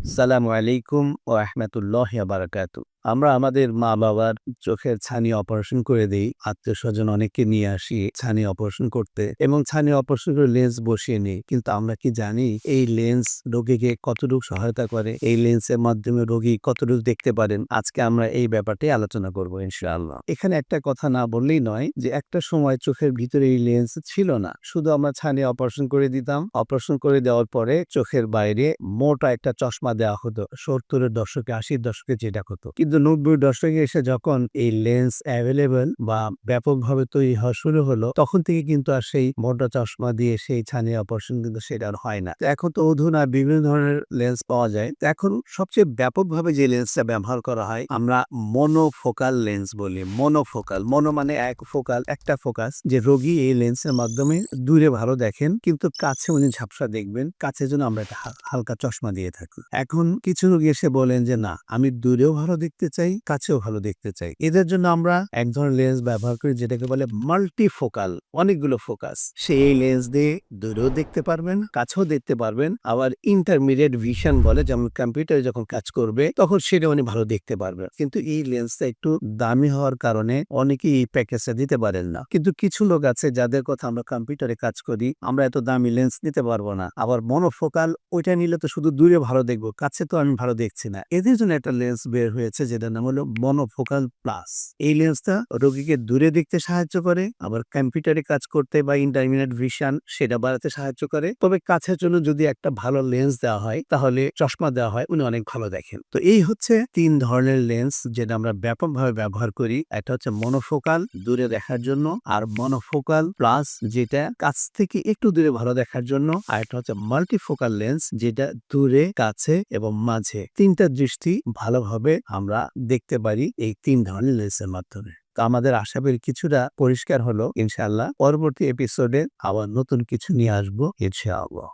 সালামু আলাইকুম ও রহমতুল্লাহ বারাকাত আমরা আমাদের মা বাবার চোখের ছানি অপারেশন করে দিই আত্মীয় স্বজন অনেককে নিয়ে আসি ছানি অপারেশন করতে এবং ছানি অপারেশন করে লেন্স বসিয়ে নিই। কিন্তু আমরা কি জানি এই লেন্স রোগীকে কতটুকু সহায়তা করে, এই লেন্সের মাধ্যমে রোগী কতটুকু দেখতে পারেন? আজকে আমরা এই ব্যাপারটাই আলোচনা করব ইনশাআল্লাহ। এখানে একটা কথা না বললেই নয় যে একটা সময় চোখের ভিতরে এই লেন্স ছিল না। শুধু আমরা ছানি অপারেশন করে দিতাম। অপারেশন করে দেওয়ার পরে চোখের বাইরে মোটা একটা চশমা দেওয়া হতো। সত্তরের দশকে, আশির দশকে যেটা হতো। কিন্তু নব্বই দশকে এসে যখন এই লেন্স অ্যাভেলেবেল বা ব্যাপকভাবে তৈরি হওয়া শুরু হলো, তখন থেকে কিন্তু আর সেই মোটা চশমা দিয়ে সেই ছানি অপারেশন কিন্তু সেটা আর হয় না। এখন তো অধুনা বিভিন্ন ধরনের লেন্স পাওয়া যায়। এখন সবচেয়ে ব্যাপকভাবে যে লেন্সটা ব্যবহার করা হয়, আমরা মনোফোকাল লেন্স বলি। মনোফোকাল মনো মানে এক ফোকাল একটা ফোকাস যে রোগী এই লেন্সের মাধ্যমে দূরে ভালো দেখেন, কিন্তু কাছে উনি ঝাপসা দেখবেন। কাছে জন্য আমরা একটা হালকা চশমা দিয়ে থাকি। এখন কিছু রোগী এসে বলেন যে, না, আমি দূরেও ভালো দেখতে চাই, কাছেও ভালো দেখতে চাই। এদের জন্য আমরা এক ধরনের লেন্স ব্যবহার করি যেটাকে বলে মাল্টিফোকাল অনেকগুলো ফোকাস সেই লেন্স দিয়ে দূরেও দেখতে পারবেন, কাছেও দেখতে পারবেন। আবার ইন্টারমিডিয়েট ভিশন বলে যেমন কম্পিউটারে যখন কাজ করবে, তখন সেটা উনি ভালো দেখতে পারবেন। কিন্তু এই লেন্সটা একটু দামি হওয়ার কারণে অনেকেই এই প্যাকেজটা দিতে পারেন না। কিন্তু কিছু লোক আছে যাদের কথা আমরা কম্পিউটারে কাজ করি, আমরা এত দামি লেন্স নিতে পারব না। আবার মনোফোকাল ওইটা নিলে তো শুধু দূরে ভালো দেখব, কাছে তো আমি ভালো দেখছি না। এদের জন্য একটা লেন্স বের হয়েছে যেটার নাম হলো মনোফোকাল প্লাস এই লেন্সটা রোগীকে দূরে দেখতে সাহায্য করে, আবার কম্পিউটারে কাজ করতে বা ইন্টারমিডিয়েট ভিশন সেটা বাড়াতে সাহায্য করে। তবে কাছের জন্য যদি একটা ভালো লেন্স দেওয়া হয়, তাহলে চশমা দেওয়া হয়, উনি অনেক ভালো দেখেন। তো এই হচ্ছে তিন ধরনের লেন্স যেটা আমরা ব্যাপকভাবে ব্যবহার করি। একটা হচ্ছে মনোফোকাল দূরে দেখার জন্য, আর মনোফোকাল প্লাস যেটা কাছ থেকে একটু দূরে ভালো দেখার জন্য, আর একটা হচ্ছে মাল্টিফোকাল লেন্স যেটা দূরে, কাছে এবং মাঝে। তিনটা দৃষ্টি ভালোভাবে আমরা দেখতে পারি এই তিন ধরনের লেন্সের মাধ্যমে। তো আমাদের আশাবের কিছুটা পরিষ্কার হলো ইনশাল্লাহ পরবর্তী এপিসোডে আবার নতুন কিছু নিয়ে আসব, ইনশাআল্লাহ।